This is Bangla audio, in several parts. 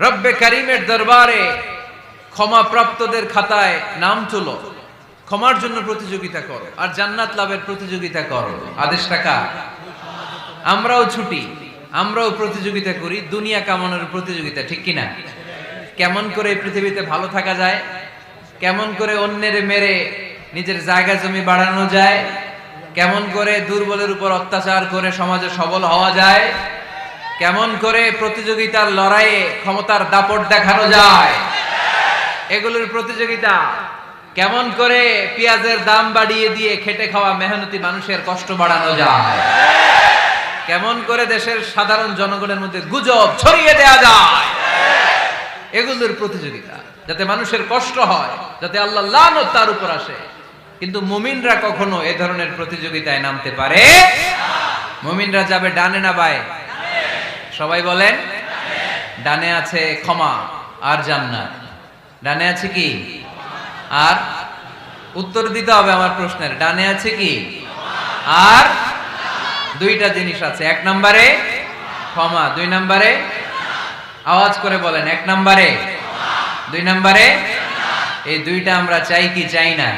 রব্বে কারিমের দরবারে ক্ষমা প্রাপ্তদের খাতায় নাম তুলো। ক্ষমার জন্য প্রতিযোগিতা করো। আর জান্নাত লাভের প্রতিযোগিতা করো। আদেশ টাকা আমরাও ছুটি, আমরাও প্রতিযোগিতা করি, দুনিয়া কামানোর প্রতিযোগিতা, ঠিক কিনা? কেমন করে পৃথিবীতে ভালো থাকা যায়? কেমন করে অন্যের মেরে নিজের জায়গা জমি বাড়ানো যায়? কেমন করে দুর্বলের উপর অত্যাচার করে সমাজে সবল হওয়া যায়? কেমন করে প্রতিযোগিতার লড়াইয়ে ক্ষমতার দাপট দেখানো যায়? এগুলোর প্রতিযোগিতা কেমন করে পেঁয়াজের দাম বাড়িয়ে দিয়ে খেটে খাওয়া মেহনতি মানুষের কষ্ট বাড়ানো যায়? কেমন করে দেশের সাধারণ জনগণের মধ্যে গুজব ছড়িয়ে দেয়া যায়? এগুলোর প্রতিযোগিতা, যাতে মানুষের কষ্ট হয়, যাতে আল্লাহ তার উপর আসে। কিন্তু মুমিনরা কখনো এ ধরনের প্রতিযোগিতায় নামতে পারে? মুমিনরা যাবে ডানে না বায়ে। সবাই বলেন, ডানে আছে ক্ষমা আর জান্নাত। ডানে আছে কি? আর? উত্তর দিতে হবে আমার প্রশ্নের। ডানে আছে কি? আর? দুইটা জিনিস আছে। এক নম্বরে ক্ষমা, দুই নম্বরে আওয়াজ করে বলেন, এক নম্বরে দুই নম্বরে এই দুইটা আমরা চাই কি চাই না?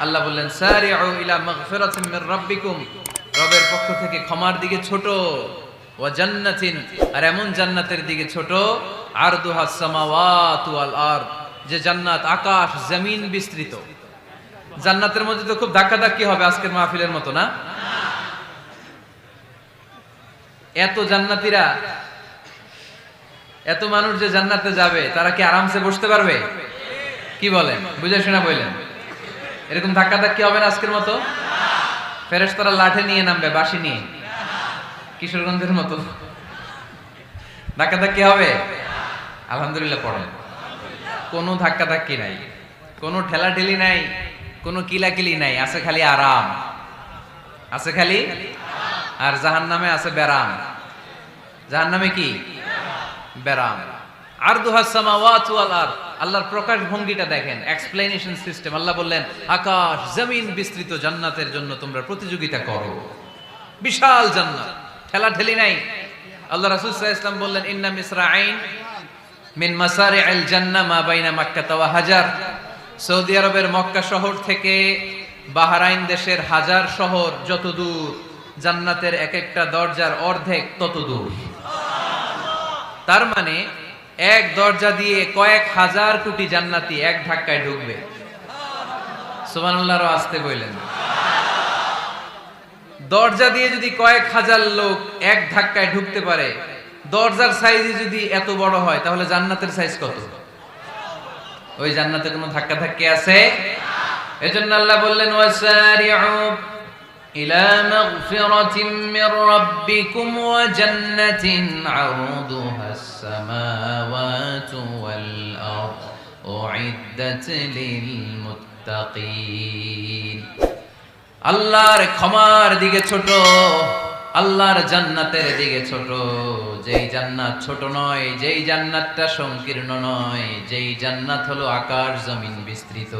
আল্লাহ বললেন, সারিউ ইলা মাগফিরাতিন মির রাব্বিকুম। রবের পক্ষ থেকে ক্ষমার দিকে ছোট। আর এমন জান্নাতের দিকে ছোট ওয়াল আরদ, যে জান্নাত আকাশ, জমিন বিস্তৃত। জান্নাতের মধ্যে তো খুব হবে আজকের মাহফিলের মতো, না? এত জান্নাতীরা, এত মানুষ যে জান্নাতে যাবে, তারা কি আরামসে বসতে পারবে? কি বলেন? বুঝে শোনা বললেন এরকম ধাক্কা ধাক্কি হবে না আজকের মতো? ফেরেস তারা লাঠে নিয়ে নামবে বাসি নিয়ে। কিশোরগঞ্জের মতো। ধাক্কা ধাক্কি হবে? আলহামদুলিল্লাহ পড়েন কোনো ধাক্কা ধাক্কি নাই। কোনো ঠেলা ঠেলি নাই, কোনো কিলাকিলি নাই, আছে খালি আরাম। আছে খালি আর জাহান নামে আছে বেরাম জাহান নামে কি বেরাম আর আল্লাহর প্রকাশ ভঙ্গিটা দেখেন এক্সপ্লেনেশন সিস্টেম আল্লাহ বললেন, আকাশ, জমিন বিস্তৃত জান্নাতের জন্য তোমরা প্রতিযোগিতা করো। বিশাল জান্নাত। ঠেলা ঠেলি নাই। আল্লাহ রাসূল ওয়াসাল্লাম বললেন, ইন্না মিসরাঈন মিন মাসারিআল জান্নাহ মা বাইনা মাক্কা ওয়া হাজার। সৌদি আরবের মক্কা শহর থেকে বাহরাইন দেশের হাজার শহর যত দূর জান্নাতের এক একটা দরজার অর্ধেক তত দূর তার মানে এক দরজা দিয়ে কয়েক হাজার কোটি জান্নাতি এক ধাক্কায় ঢুকবে সুবহানাল্লাহর আসতে বললেন। দরজা দিয়ে যদি কয়েক হাজার লোক এক ধাক্কায় ঢুকতে পারে, দরজার সাইজ যদি এত বড় হয়, তাহলে জান্নাতের সাইজ কত? ওই জান্নাতে কোনো ধাক্কা ধাক্কি আছে? এজন্য আল্লাহ বললেন, ওয়াসারিউ ইলা মাগফিরাতিম মির রাব্বিকুম ওয়া জান্নাতিন আরদুহাস সামাওয়াতু ওয়াল আরদ, উইদ্দাত লিল মুত্তাকিন। আল্লাহর ক্ষমার দিকে ছোট, আল্লাহর জান্নাতের দিকে ছোট। যেই জান্নাত ছোট নয়, যেই জান্নাতটা সংকীর্ণ নয়, যেই জান্নাত হলো আকাশ জমিন বিস্তৃত।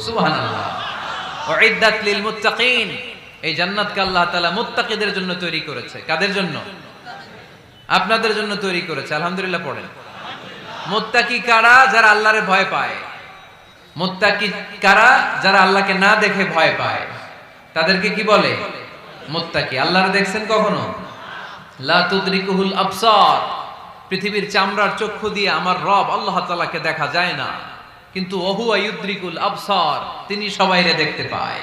সুবহানাল্লাহ। মুত্তাকিন। এই জান্নাতকে আল্লাহ তাআলা মুত্তাকিদের জন্য তৈরি করেছে। কাদের জন্য? আপনাদের জন্য তৈরি করেছে। আলহামদুলিল্লাহ পড়েন। মুত্তাকি কারা? যারা আল্লাহরে ভয় পায়। মুত্তাকি কারা? যারা আল্লাহকে না দেখে ভয় পায়। তাদেরকে কি বলে? মুত্তাকি। আল্লাহরে দেখছেন কখনো? লা তুদরিকুহুল আবসার। পৃথিবীর চামড়ার চক্ষু দিয়ে আমার রব আল্লাহ তাআলাকে দেখা যায় না। কিন্তু ওহু আয়ুদ্রিকুল আবসার, তিনি সবাইরে দেখতে পায়।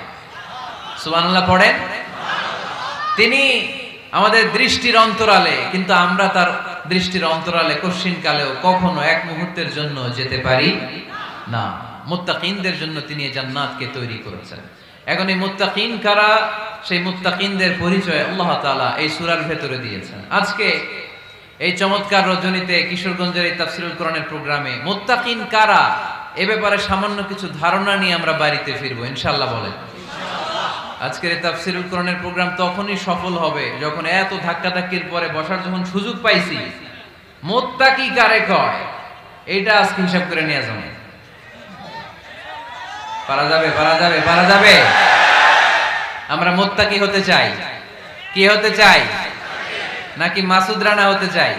সুবহানাল্লাহ পড়েন? তিনি আমাদের দৃষ্টির অন্তরালে, কিন্তু আমরা তার দৃষ্টির অন্তরালে কশিন কালেও কখনো এক মুহূর্তের জন্য যেতে পারি না, মুত্তাকিনদের জন্য তিনি এই জান্নাতকে তৈরি করেছেন। এখন এই মুত্তাকিন কারা? সেই মুত্তাকিনদের পরিচয় আল্লাহ তাআলা এই সূরার ভেতরে দিয়েছেন। আজকে এই চমৎকার রজনীতে কিশোরগঞ্জের এই তাফসিরুল কোরআনের প্রোগ্রামে মুত্তাকিন কারা? এ ব্যাপারে সামান্য কিছু ধারণা নিয়ে আমরা বাড়িতে ফিরবো ইনশাল্লাহ বলেন। আজকের এই তাফসিরুল কোরআনের প্রোগ্রাম তখনই সফল হবে যখন এত ধাক্কাধাক্কির পরে বসার যখন সুযোগ পাইছি। মোত্তাকি কারে কয়? এটা আজকে হিসাব করে নিয়ে যাব। পারা যাবে পারা যাবে পারা যাবে। আমরা মোত্তাকি হতে চাই। কি হতে চাই? নাকি মাসুদ রানা হতে চাই?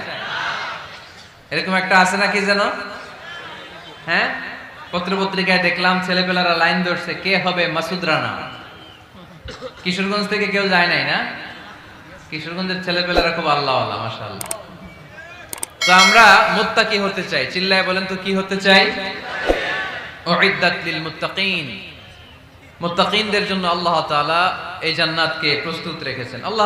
এরকম একটা আছে নাকি যেন? হ্যাঁ? পত্র পত্রিকায় দেখলাম ছেলেপেলারা লাইন ধরছে, কে হবে মাসুদ রানা? কিশোরগঞ্জ থেকে কেউ যায় নাই না? কিশোরগঞ্জের ছেলেপেলারা খুব আল্লাহ আল্লাহ মাশাআল্লাহ। তো আমরা মুত্তাকি হতে চাই। চিল্লায় বলেন তো কি হতে চাই? লিল জন্য আল্লাহ তাআলা এই জান্নাতকে প্রস্তুত রেখেছেন। আল্লাহ